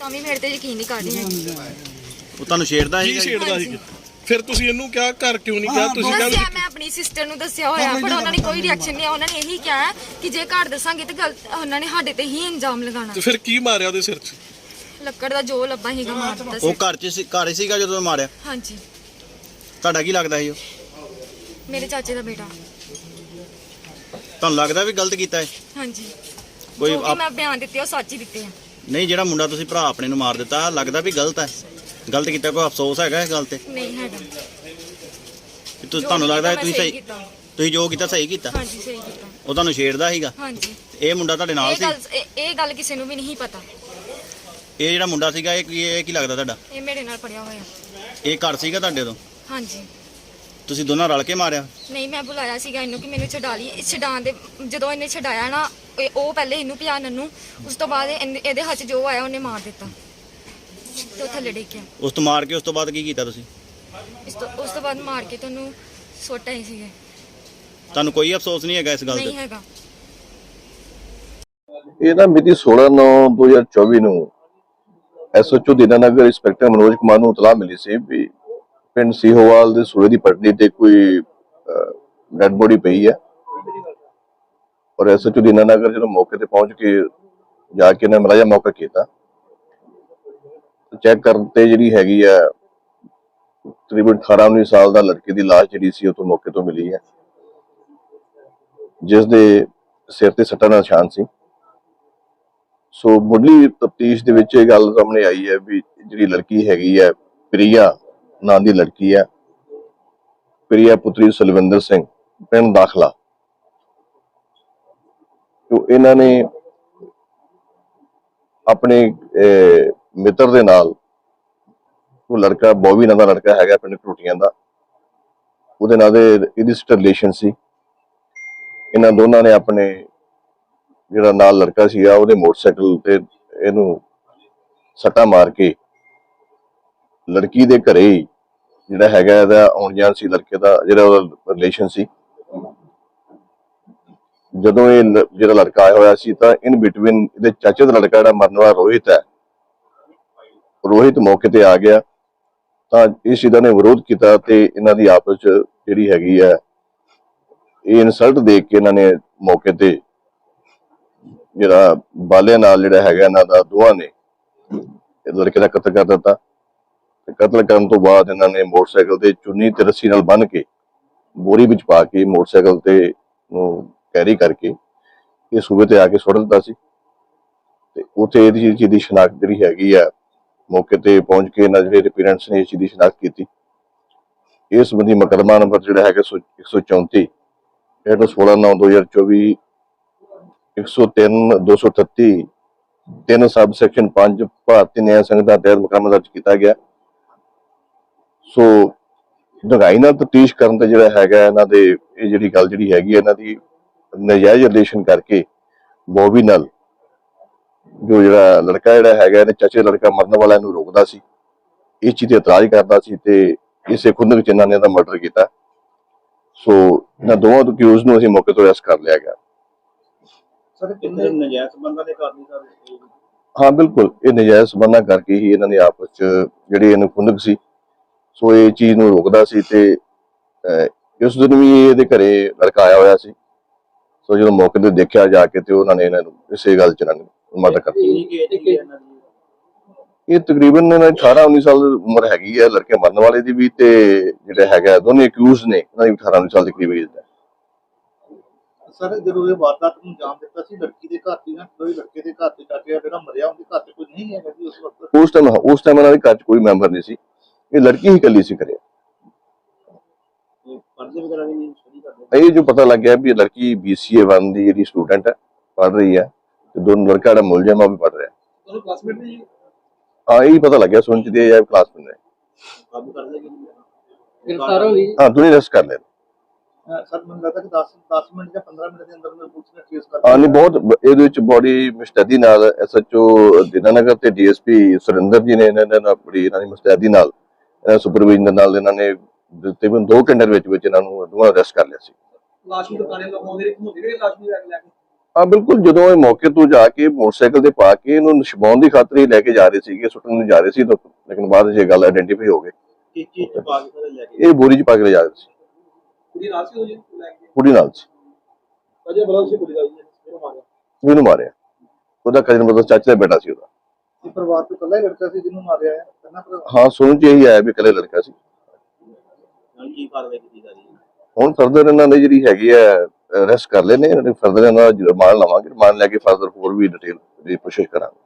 ਤਾਂ ਵੀ ਮੇਰੇ ਤੇ ਯਕੀਨ ਨਹੀਂ ਕਰ ਰਹੀ ਹੈਗੀ। ਉਹ ਤੁਹਾਨੂੰ ਛੇੜਦਾ ਕੀ ਸੀਗਾ ਜੀ? ਛੇੜਦਾ ਸੀ? ਫਿਰ ਤੁਸੀਂ ਇਹਨੂੰ ਕਿਹਾ ਘਰ ਕਿਉਂ ਨਹੀਂ ਗਿਆ ਤੁਸੀਂ ਦੱਸਿਆ ਕਿਹਾ ਮੈਂ ਆਪਣੀ ਸਿਸਟਰ ਨੂੰ ਦੱਸਿਆ ਹੋਇਆ ਪਰ ਉਹਨਾਂ ਨੇ ਕੋਈ ਰਿਐਕਸ਼ਨ ਨਹੀਂ ਉਹਨਾਂ ਨੇ ਇਹੀ ਕਿਹਾ ਕਿ ਜੇ ਘਰ ਦੱਸਾਂਗੇ ਤੇ ਗਲਤ ਉਹਨਾਂ ਨੇ ਸਾਡੇ ਤੇ ਹੀ ਇਲਜ਼ਾਮ ਲਗਾਉਣਾ। ਤੇ ਫਿਰ ਕੀ ਮਾਰਿਆ ਉਹਦੇ ਸਿਰ 'ਚ? ਲੱਕੜ ਦਾ ਜੋ ਲੱਭਾ ਹੀਗਾ ਮਾਰ ਦਿੱਤਾ ਉਹ ਸੀ। ਘਰ 'ਚ ਸੀ ਘਰ ਹੀ ਸੀਗਾ ਜਦੋਂ ਮਾਰਿਆ? ਹਾਂਜੀ। ਤੁਹਾਡਾ ਕੀ ਲੱਗਦਾ ਸੀ ਉਹ? ਮੇਰੇ ਚਾਚੇ ਦਾ ਬੇਟਾ। ਤੁਹਾਨੂੰ ਲੱਗਦਾ ਵੀ ਗਲਤ ਕੀਤਾ ਹੈ ਹਾਂਜੀ। ਕੋਈ ਆਪ- ਮੈਂ ਬਿਆਨ ਦਿੱਤੇ ਉਹ ਸੱਚ ਹੀ ਦਿੱਤੇ ਆ। ਨਹੀਂ ਜਿਹੜਾ ਮੁੰਡਾ ਤੁਸੀਂ ਭਰਾ ਆਪਣੇ ਨੂੰ ਮਾਰ ਦਿੱਤਾ ਲੱਗਦਾ ਵੀ ਗਲਤ ਹੈ। ਗਲਤ ਕੀਤਾ ਕੋਈ ਅਫਸੋਸ ਹੈਗਾ ਇਸ ਗੱਲ ਤੇ? ਨਹੀਂ ਹੈਗਾ। ਤੁਸੀਂ ਤੁਹਾਨੂੰ ਲੱਗਦਾ ਤੁਸੀਂ ਸਹੀ ਕੀਤਾ। ਤੁਸੀਂ ਜੋ ਕੀਤਾ ਸਹੀ ਕੀਤਾ? ਹਾਂਜੀ ਸਹੀ ਕੀਤਾ। ਉਹ ਤੁਹਾਨੂੰ ਛੇੜਦਾ ਸੀਗਾ? ਹਾਂਜੀ। ਇਹ ਮੁੰਡਾ ਤੁਹਾਡੇ ਨਾਲ ਇਹ ਸੀ? ਗੱਲ ਇਹ- ਇਹ ਗੱਲ ਕਿਸੇ ਨੂੰ ਵੀ ਨਹੀਂ ਪਤਾ। ਇਹ ਜਿਹੜਾ ਮੁੰਡਾ ਸੀਗਾ ਇਹ ਕੀ ਇਹ ਕੀ ਲੱਗਦਾ ਤੁਹਾਡਾ? ਇਹ ਮੇਰੇ ਨਾਲ ਪੜਿਆ ਹੋਇਆ। ਇਹ ਘਰ ਸੀਗਾ ਤੁਹਾਡੇ ਤੋਂ? ਹਾਂਜੀ। ਤੁਸੀਂ ਦੋਨਾਂ ਰਲ ਕੇ ਮਾਰਿਆ? ਨਹੀਂ ਮੈਂ ਬੁਲਾਇਆ ਸੀਗਾ ਇਹਨੂੰ ਕਿ ਮੈਨੂੰ ਛਡਾ ਲਈ ਇਹ ਛਡਾਉਣ ਦੇ ਜਦੋਂ ਇਹਨੇ ਛਡਾਇਆ ਨਾ ਇਹ- ਉਹ ਪਹਿਲੇ ਇਹਨੂੰ ਪਿਆ ਨੰਨੂ ਉਸ ਤੋਂ ਬਾਅਦ ਇਹਨੇ- ਇਹਦੇ ਹੱਥ 'ਚ ਜੋ ਆਇਆ ਉਹਨੇ ਮਾਰ ਦਿੱਤਾ। ਤੇ ਉਹ ਥੱਲੇ ਡਿੱਗਿਆ ਉਸ ਤੋਂ ਮਾਰ ਕੇ ਉਸ ਤੋਂ ਬਾਅਦ ਕੀ ਕੀਤਾ ਤੁਸੀਂ? ਇਸ ਤੋਂ ਉਸ ਤੋਂ ਬਾਅਦ ਮਾਰ ਕੇ ਤੁਹਾਨੂੰ ਸੁੱਟ ਆਏ ਸੀਗੇ। ਤੁਹਾਨੂੰ ਕੋਈ ਅਫਸੋਸ ਨਹੀਂ ਹੈਗਾ ਇਸ ਗੱਲ ਨਹੀਂ ਹੈਗਾ। ਇਹ ਨਾ ਮਿਤੀ 16/9/2024 ਨੂੰ ਐਸਓਚਓ ਦੀਨਾਨਗਰ ਇੰਸਪੈਕਟਰ ਮਨੋਜ ਕੁਮਾਰ ਨੂੰ ਇਤਲਾਹ ਮਿਲੀ ਸੀ ਵੀ ਪਿੰਡ ਸੀਹੋਵਾਲ ਦੇ ਸੂਏ ਦੀ ਪਟੜੀ ਤੇ ਕੋਈ ਡੈਡ ਬੋਡੀ ਪਈ ਹੈ। ਔਰ ਐਸਓਚਓ ਦੀਨਾਨਗਰ ਜਦੋਂ ਮੌਕੇ ਤੇ ਪਹੁੰਚ ਕੇ ਜਾ ਕੇ ਨੇ ਮਲਾਜਾ ਮੌਕਾ ਕੀਤਾ ਚੈੱਕ ਕਰਨ ਤੇ ਜਿਹੜੀ ਹੈਗੀ ਆ, ਤਕਰੀਬਨ 18 19 ਸਾਲ ਦਾ ਲੜਕੇ ਦੀ ਲਾਸ਼ ਜਿਹੜੀ ਸੀ ਉਹ ਤੋਂ ਮੌਕੇ ਤੋਂ ਮਿਲੀ ਹੈ। ਜਿਸ ਦੇ ਸਿਰ ਤੇ ਸੱਟਾਂ ਦਾ ਨਿਸ਼ਾਨ ਸੀ। ਸੋ ਮੁੱਢਲੀ ਤਫਤੀਸ਼ ਦੇ ਵਿੱਚ ਇਹ ਗੱਲ ਸਾਹਮਣੇ ਆਈ ਹੈ ਵੀ ਜਿਹੜੀ ਲੜਕੀ ਹੈਗੀ ਹੈ, ਪ੍ਰਿਆ ਨਾਂ ਦੀ ਲੜਕੀ ਹੈ। ਪ੍ਰਿਆ ਪੁੱਤਰੀ ਸੁਲਵਿੰਦਰ ਸਿੰਘ, ਪਿੰਡ ਦਾਖਲਾ। ਜੋ ਇਹਨਾਂ ਨੇ ਆਪਣੇ ਮਿੱਤਰ ਦੇ ਨਾਲ ਉਹ ਲੜਕਾ ਬੋਵੀ ਨਾਂ ਦਾ ਲੜਕਾ ਹੈਗਾ ਪਿੰਡ ਟੂਟੀਆਂ ਦਾ। ਉਹਦੇ ਨਾਲ ਦੇ ਇਹਦੀ ਰਿਲੇਸ਼ਨ ਸੀ। ਇਹਨਾਂ ਦੋਨਾਂ ਨੇ ਆਪਣੇ ਜਿਹੜਾ ਨਾਲ ਲੜਕਾ ਸੀਗਾ, ਉਹਦੇ ਮੋਟਰਸਾਈਕਲ ਤੇ ਇਹਨੂੰ ਸੱਟਾ ਮਾਰ ਕੇ ਲੜਕੀ ਦੇ ਘਰੇ ਜਿਹੜਾ ਹੈਗਾ, ਇਹਦਾ ਆਉਣ ਜਾਣ ਸੀ, ਲੜਕੇ ਦਾ ਜਿਹੜਾ ਉਹਦਾ ਰਿਲੇਸ਼ਨ ਸੀ। ਜਦੋਂ ਇਹ ਜਿਹੜਾ ਲੜਕਾ ਆਇਆ ਹੋਇਆ ਸੀ ਤਾਂ ਇਨ ਬਿਟਵੀਨ ਇਹਦੇ ਚਾਚੇ ਦਾ ਲੜਕਾ ਜਿਹੜਾ ਮਰਨ ਵਾਲਾ ਰੋਹਿਤ ਹੈ। ਰੋਹਿਤ ਮੌਕੇ ਤੇ ਆ ਗਿਆ। ਤਾਂ ਇਸ ਚੀਜ਼ ਨੇ ਵਿਰੋਧ ਕੀਤਾ ਤੇ ਇਹਨਾਂ ਦੀ ਆਪਸ ਚ ਜਿਹੜੀ ਹੈਗੀ ਹੈ, ਇਹ ਇਨਸਲਟ ਦੇਖ ਕੇ ਇਹਨਾਂ ਨੇ ਮੌਕੇ ਤੇ ਜਿਹੜਾ ਬਾਲੇ ਨਾਲ ਜਿਹੜਾ ਹੈਗਾ ਇਹਨਾਂ ਦਾ ਦੋਵਾਂ ਨੇ ਲੜਕੇ ਦਾ ਕਤਲ ਕਰ ਦਿੱਤਾ। ਤੇ ਕਤਲ ਕਰਨ ਤੋਂ ਬਾਅਦ ਇਹਨਾਂ ਨੇ ਮੋਟਰਸਾਈਕਲ ਤੇ ਚੁੰਨੀ ਤੇ ਰੱਸੀ ਨਾਲ ਬੰਨ ਕੇ ਬੋਰੀ ਵਿੱਚ ਪਾ ਕੇ ਮੋਟਰਸਾਈਕਲ ਤੇ ਨੂੰ ਕੈਰੀ ਕਰਕੇ ਇਹ ਸੂਬੇ ਤੇ ਆ ਕੇ ਸੁੱਟ ਦਿੱਤਾ ਸੀ। ਤੇ ਉੱਥੇ ਇਹਦੀ ਚੀਜ਼ ਦੀ ਸ਼ਨਾਖਤ ਜਿਹੜੀ ਹੈਗੀ ਆ, ਮੌਕੇ ਤੇ ਪਹੁੰਚ ਕੇ ਇਹਨਾਂ ਜਿਹੜੇ ਪੇਰੈਂਟਸ ਨੇ ਇਸ ਚੀਜ਼ ਦੀ ਸ਼ਨਾਖਤ ਕੀਤੀ। ਇਸ ਸੰਬੰਧੀ ਮੁਕੱਦਮਾ ਨੰਬਰ ਜਿਹੜਾ ਹੈਗਾ 134 ਜਿਹੜਾ 16 9 2024 103 238 ਤਿੰਨ ਸਬ ਸੈਕਸ਼ਨ 5 ਭਾਰਤੀ ਨਿਆਂ ਸੰਹਿਤਾ ਤਹਿਤ ਮੁਕੱਦਮਾ ਦਰਜ ਕੀਤਾ ਗਿਆ। ਸੋ ਡਗਾਈ ਨਾਲ ਤਫਤੀਸ਼ ਕਰਨ ਤੇ ਜਿਹੜਾ ਹੈਗਾ, ਇਹਨਾਂ ਦੇ ਇਹ ਜਿਹੜੀ ਗੱਲ ਜਿਹੜੀ ਹੈਗੀ ਇਹਨਾਂ ਦੀ ਨਜਾਇਜ਼ ਰਿਲੇਸ਼ਨ ਕਰਕੇ ਬੋਬੀ ਨਾਲ ਜੋ ਜਿਹੜਾ ਲੜਕਾ ਜਿਹੜਾ ਹੈਗਾ ਇਹਨੇ ਚਾਚੇ ਦਾ ਲੜਕਾ ਮਰਨ ਵਾਲਾ ਇਹਨੂੰ ਰੋਕਦਾ ਸੀ। ਇਸ ਚੀਜ਼ ਤੇ ਇਤਰਾਜ਼ ਕਰਦਾ ਸੀ ਤੇ ਇਸੇ ਖੁੰਦਕ ਚ ਇਹਨਾਂ ਨੇ ਇਹਦਾ ਮਰਡਰ ਕੀਤਾ। ਸੋ ਇਹਨਾਂ ਦੋਵਾਂ ਤੋਂ ਅਕਿਊਜ਼ ਨੂੰ ਅਸੀਂ ਮੌਕੇ ਤੋਂ ਅਰੈਸਟ ਕਰ ਲਿਆ ਗਿਆ। ਸਰ ਕਿੰਨੇ ਨਜਾਇਜ਼ ਬੰਦਾ ਦੇ ਕਾਰਨ ਸਰ ਹਾਂ ਬਿਲਕੁਲ। ਇਹ ਨਜਾਇਜ਼ ਸਬੰਧਾਂ ਕਰਕੇ ਹੀ ਇਹਨਾਂ ਦੇ ਆਪਸ ਚ ਜਿਹੜੀ ਇਹਨੂੰ ਖੁੰਦਕ ਸੀ ਸੋ ਇਹ ਚੀਜ਼ ਨੂੰ ਰੋਕਦਾ ਸੀ ਤੇ ਇਸ ਦਿਨ ਵੀ ਇਹਦੇ ਘਰੇ ਲੜਕਾ ਆਇਆ ਹੋਇਆ ਸੀ। ਸੋ ਜਦੋਂ ਮੌਕੇ ਤੇ ਦੇਖਿਆ ਜਾ ਕੇ ਤੇ ਉਹਨਾਂ ਨੇ ਇਹਨਾਂ ਨੂੰ ਇਸੇ ਗੱਲ ਚ ਇਹਨਾਂ ਨੇ ਮਰਡਰ ਕਰਤਾ ਕਿੰਨੀ ਕੀ ਏਜ ਕੀ ਹੈ ਇਹਨਾਂ ਦੀ? ਇਹ ਤਕਰੀਬਨ ਇਹਨਾਂ ਦੀ 18 19 ਸਾਲ ਦੀ ਉਮਰ ਹੈਗੀ ਹੈ ਲੜਕੇ ਮਰਨ ਵਾਲੇ ਦੀ ਵੀ ਤੇ ਜਿਹੜੇ ਹੈਗਾ ਦੋਨੇ ਅਕਿਊਜ਼ ਨੇ ਇਹਨਾਂ ਦੀ 18 19 ਸਾਲ ਦੀ ਕਰੀਬ ਏਜ ਹੈ। ਸਰ ਜਦੋਂ ਇਹ ਵਾਰਦਾਤ ਨੂੰ ਅੰਜਾਮ ਦਿੱਤਾ ਸੀ ਲੜਕੀ ਦੇ ਘਰ ਦੀ ਨਾ ਕੋਈ ਲੜਕੇ ਦੇ ਘਰ ਤੇ ਜਾ ਕੇ ਜਿਹੜਾ ਮਰਿਆ ਉਹਦੇ ਘਰ ਤੇ ਕੋਈ ਨਹੀਂ ਹੈਗਾ ਜੀ ਉਸ ਵਕਤ? ਉਸ ਟਾਈਮ ਉਸ ਟਾਈਮ ਇਹਨਾਂ ਦੇ ਘਰ ਚ ਕੋਈ ਮੈਂਬਰ ਨਹੀਂ ਸੀ। ਇਹ ਲੜਕੀ ਹੀ ਇਕੱਲੀ ਸੀ ਘਰੇ। ਇਹ ਪਰਦੇ ਵਗੈਰਾ ਵੀ ਨਹੀਂ ਇਹ ਜੋ ਪਤਾ ਲੱਗਿਆ ਵੀ ਇਹ ਲੜਕੀ BCA 1 ਦੀ ਜਿਹੜੀ ਸਟੂਡੈਂਟ ਹੈ ਪੜ ਰਹੀ ਹੈ ਤੇ ਦੋਨੋਂ ਲੜਕਾ ਜਿਹੜਾ ਮੁਲਜ਼ਮ ਆ ਵੀ ਪੜ ਰਿਹਾ ਕਲਾਸਮੇਟ ਨੇ ਜੀ? ਇਹ ਹੀ ਪਤਾ ਲੱਗਿਆ ਸੁਣ ਚ ਦੇ ਜਾਂ ਕਲਾਸ ਵਿੱਚ ਨੇ। ਕਾਬੂ ਕਰ ਲੇਗੀ ਗ੍ਰਿਫਤਾਰ ਹੋ ਗਈ ਹਾਂ ਦੋਨੇ ਰੈਸਟ ਕਰ ਲਏ। ਸਰ ਮੈਨੂੰ ਲੱਗਦਾ ਕਿ 10 10 ਮਿੰਟ ਜਾਂ 15 ਮਿੰਟ ਦੇ ਅੰਦਰ ਅੰਦਰ ਪੁਲਿਸ ਨੇ ਟ੍ਰੇਸ ਕਰ ਹਾਂ ਨਹੀਂ ਬਹੁਤ ਇਹਦੇ ਵਿੱਚ ਬੜੀ ਮੁਸਤੈਦੀ ਨਾਲ ਐਸਐਚਓ ਦਿਨਾਨਗਰ ਤੇ ਡੀਐਸਪੀ ਸੁਰਿੰਦਰ ਜੀ ਨੇ ਇਹਨਾਂ ਨਾਲ ਬੜੀ ਇਹਨਾਂ ਦੀ ਮੁਸਤੈਦੀ ਨਾਲ ਇਹਨਾਂ ਸੁਪਰਵਾਈਜ਼ਰ ਨਾਲ ਇਹਨਾਂ ਨੇ ਤਕਰੀਬਨ 2 ਘੰਟੇ ਦੇ ਵਿੱਚ ਵਿੱਚ ਇਹਨਾਂ ਨੂੰ ਦੋਵਾਂ ਅਰੈਸਟ ਕਰ ਲਿਆ ਸੀ। ਲਾਸ਼ ਨੂੰ ਦੁਕਾਨੇ ਲਗਾਉਂਦੇ ਰਹੇ ਘੁੰਮਦੇ ਰਹੇ ਲਾਸ਼ ਨੂੰ ਲੈ ਕੇ ਲੈ ਕੇ? ਹਾਂ ਬਿਲਕੁਲ ਜਦੋਂ ਇਹ ਮੌਕੇ ਤੋਂ ਜਾ ਕੇ ਮੋਟਰਸਾਈਕਲ ਤੇ ਪਾ ਕੇ ਇਹਨੂੰ ਨਿਸ਼ਾਨ ਦੀ ਖਾਤਰ ਹੀ ਲੈ ਕੇ ਜਾ ਰਹੇ ਸੀਗੇ ਸੁੱਟਣ ਨੂੰ ਜਾ ਰਹੇ ਸੀ ਤਾਂ ਲੇਕਿਨ ਬਾਅਦ ਇਹ ਗੱਲ ਆਇਡੈਂਟੀਫਾਈ ਹੋ ਗਈ। ਕਿਸ ਚੀਜ਼ ਚ ਪਾ ਕੇ ਸਾਰੇ ਲੈ ਕੇ? ਇਹ ਬੋਰੀ 'ਚ ਪਾ ਕੇ ਲੈ ਜਾ ਰਹੇ ਸੀ। ਕੁੜੀ ਨਾਲ ਸੀ ਉਹ ਜੀ ਲੈ ਕੇ? ਕੁੜੀ ਨਾਲ ਸੀ। ਅਜੇ ਬੜਾ ਸੀ ਕੁੜੀ ਦਾ ਜੀ ਇਹਨੂੰ ਮਾਰਿਆ। ਜਿਹਨੂੰ ਮਾਰਿਆ। ਉਹਦਾ ਕਜ਼ਨ ਮਤਲਬ ਚਾਚੇ ਦਾ ਬੇਟਾ ਸੀ ਉਹਦਾ। ਇਹ ਪਰਿਵਾਰ ਤੋਂ ਇਕੱਲਾ ਹੀ ਲੜਕਾ ਸੀ ਜਿਹਨੂੰ ਮਾਰਿਆ ਹੈ ਹਾਂ ਸੁਣ ਚ ਇਹੀ ਆਇਆ ਵੀ ਇਕੱਲੇ ਲੜਕਾ ਸੀ। ਕੀ ਕਾਰਵਾਈ ਕੀਤੀ ਜਾ ਰਹੀ ਹੈ? ਹੁਣ ਫਰਦਰ ਇਹਨਾਂ ਨੇ ਜਿਹੜੀ ਹੈਗੀ ਹੈ ਅਰੈਸਟ ਕਰ ਲੈਨੇ ਇਹਨਾਂ ਨੇ ਫਰਦਰ ਇਹਨਾਂ ਦਾ ਰਿਮਾਂਡ ਲਵਾਂਗੇ ਰਿਮਾਂਡ ਲੈ ਕੇ ਫਰਦਰ ਹੋਰ ਵੀ ਡਿਟੇਲ ਦੀ ਕੋਸ਼ਿਸ਼ ਕਰਾਂਗੇ।